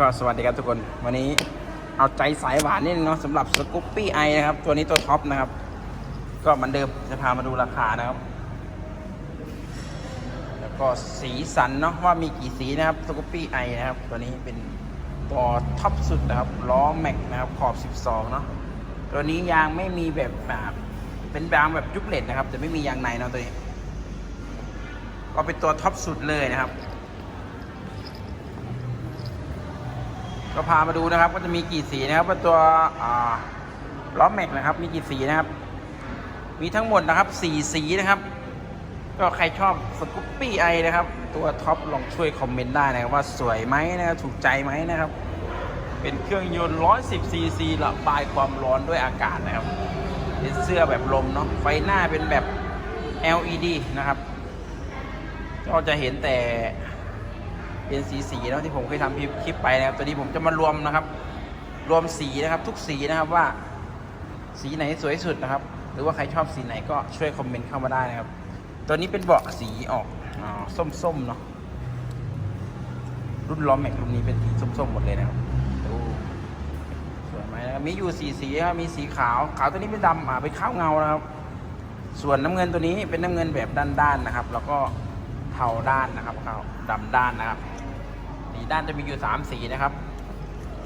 ก็สวัสดีครับทุกคน วันนี้เอาใจสายหวานนิดนึงเนาะสำหรับสกูปปี้ไอนะครับ ตัวนี้ตัวท็อปนะครับ ก็เหมือนเดิมจะพามาดูราคานะครับ แล้วก็สีสันเนาะว่ามีกี่สีนะครับสกูปปี้ไอนะครับ ตัวนี้เป็นตัวท็อปสุดนะครับล้อแม็กนะครับขอบ 12 เนาะตัวนี้ยางไม่มีแบบแบบเป็นยางแบบยุบเลตนะครับแต่ไม่มียางในเนาะตัวนี้ ก็เป็นตัวท็อปสุดเลยนะครับ ก็พามาดูนะครับว่าจะมีกี่สีนะครับว่าตัวล้อแม็กนะครับ มีกี่สีนะครับ มีทั้งหมดนะครับสี่สีนะครับ ก็ใครชอบสกูปปี้ไอนะครับ ตัวท็อปลองช่วยคอมเมนต์ได้นะครับว่าสวยไหมนะครับถูกใจไหมนะครับ เป็นเครื่องยนต์110ซีซีระบายความร้อนด้วยอากาศนะครับเป็นเสื้อแบบลมเนาะไฟหน้าเป็นแบบ LED นะครับ ก็จะเห็นแต่ เป็นสีสีๆนะที่ผมเคยทำคลิปไปนะครับตัวนี้ผมจะมารวมนะครับ รวมสีนะครับทุกสีนะครับว่า สีไหนสวยสุดนะครับ หรือว่าใครชอบสีไหนก็ช่วยคอมเมนต์เข้ามาได้นะครับ ตัวนี้เป็นเบาะสีออกอส้มๆเนาะรุ่นล้อแม็กรุ่นนี้เป็นสีส้มๆหมดเลยนะครับดูสวยไหมนะครับมีอยู่สีสีครับมีสีขาวขาวตัวนี้เป็นดำอ่าเป็นข้าวเงานะครับ ส่วนน้ำเงินตัวนี้เป็นน้ำเงินแบบด้านๆนะครับ แล้วก็เทาด้านนะครับขาวดำด้านนะครับ สีด้านจะมีอยู่ 3 สีนะครับ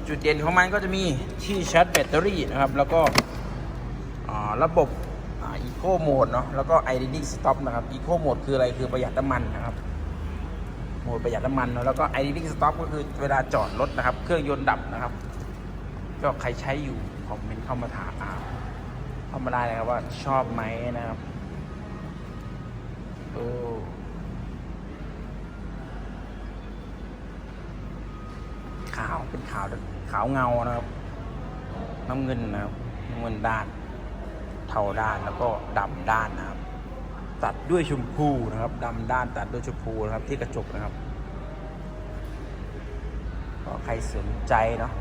จุดเด่นของมันก็จะมีที่ชาร์จแบตเตอรี่นะครับ แล้วก็ระบบอีโคโหมดเนาะแล้วก็ idling stop นะครับอีโคโหมดคืออะไรคือประหยัดน้ำมันนะครับโหมดประหยัดน้ำมันเนอะแล้วก็ idling stop ก็คือเวลาจอดรถนะครับ เครื่องยนต์ดับนะครับ ก็ใครใช้อยู่คอมเมนต์เข้ามาถามาเข้ามาได้นะครับว่าชอบไหมนะครับโอ้ ขาวเป็น ขาวเงานะครับ น้ำเงินนะครับน้ำเงินด้าน เทาด้านแล้วก็ดำด้านนะครับ ตัดด้วยชมพูนะครับดำด้านตัดด้วยชมพูนะครับ ที่กระจกนะครับก็ใครสนใจเนาะ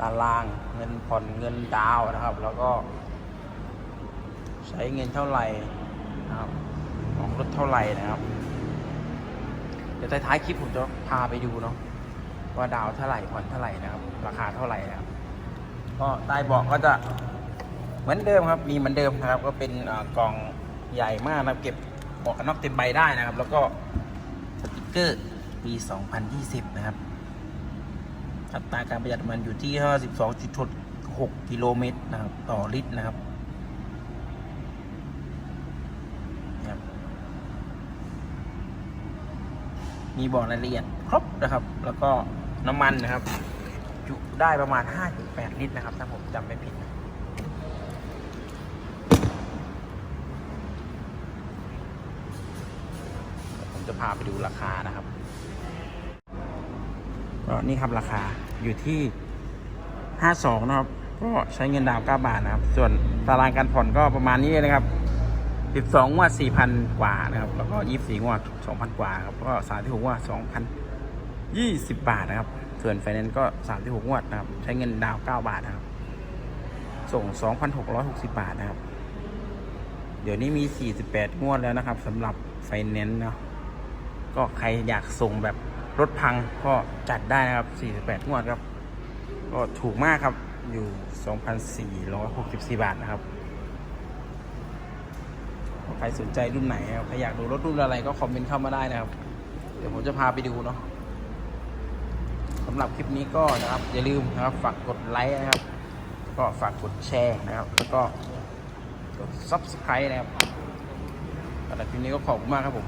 ตารางเงินผ่อนเงินดาวน์นะครับ แล้วก็ ใช้เงินเท่าไหร่นะครับของรถเท่าไหร่นะครับ เดี๋ยวท้ายๆคลิปผมจะพาไปดูเนาะ ว่าดาวเท่าไหร่ผ่อนเท่าไหร่นะครับ ราคาเท่าไหร่นะครับก็ใต้เบาะก็จะเหมือนเดิมครับ มีเหมือนเดิมนะครับ ก็เป็นกล่องใหญ่มากนะครับ เก็บเบาะนอกเต็มใบได้นะครับ แล้วก็สติกเกอร์ปี 2020 นะครับอัตราการประหยัดมันอยู่ที่ 52.6 กิโลเมตรนะครับ ต่อลิตรนะครับนะครับมีบอกรายละเอียด ครบนะครับ แล้วก็น้ำมันนะครับ จุได้ประมาณ 5.8 ลิตรนะครับ ถ้าผมจำไม่ผิดผมจะพาไปดูราคานะครับก็นี่ครับราคาอยู่ที่ 52 นะครับ ก็ใช้เงินดาว9บาทนะครับ ส่วนตารางการผ่อนก็ประมาณนี้นะครับ12ว่า4,000 กว่านะครับ แล้วก็ 24ว่า2,000 กว่าครับ ก็36ว่า2,000 20 บาทนะครับ ส่วนไฟแนนซ์ก็ 36 งวดนะครับ ใช้เงินดาว 9 บาทนะครับ ส่ง 2,660 บาทนะครับ เดี๋ยวนี้มี 48 งวดแล้วนะครับสำหรับไฟแนนซ์เนาะ ก็ใครอยากส่งแบบรถพังก็จัดได้นะครับ 48 งวดครับ ก็ถูกมากครับ อยู่ 2,464 บาทนะครับใครสนใจรุ่นไหนครับใครอยากดูรถรุ่นอะไรก็คอมเมนต์เข้ามาได้นะครับ เดี๋ยวผมจะพาไปดูเนาะ สำหรับคลิปนี้ก็นะครับอย่าลืมนะครับฝากกดไลค์นะครับก็ฝากกดแชร์นะครับ แล้วก็กด subscribe นะครับสำหรับคลิปนี้ก็ขอบคุณมากครับผม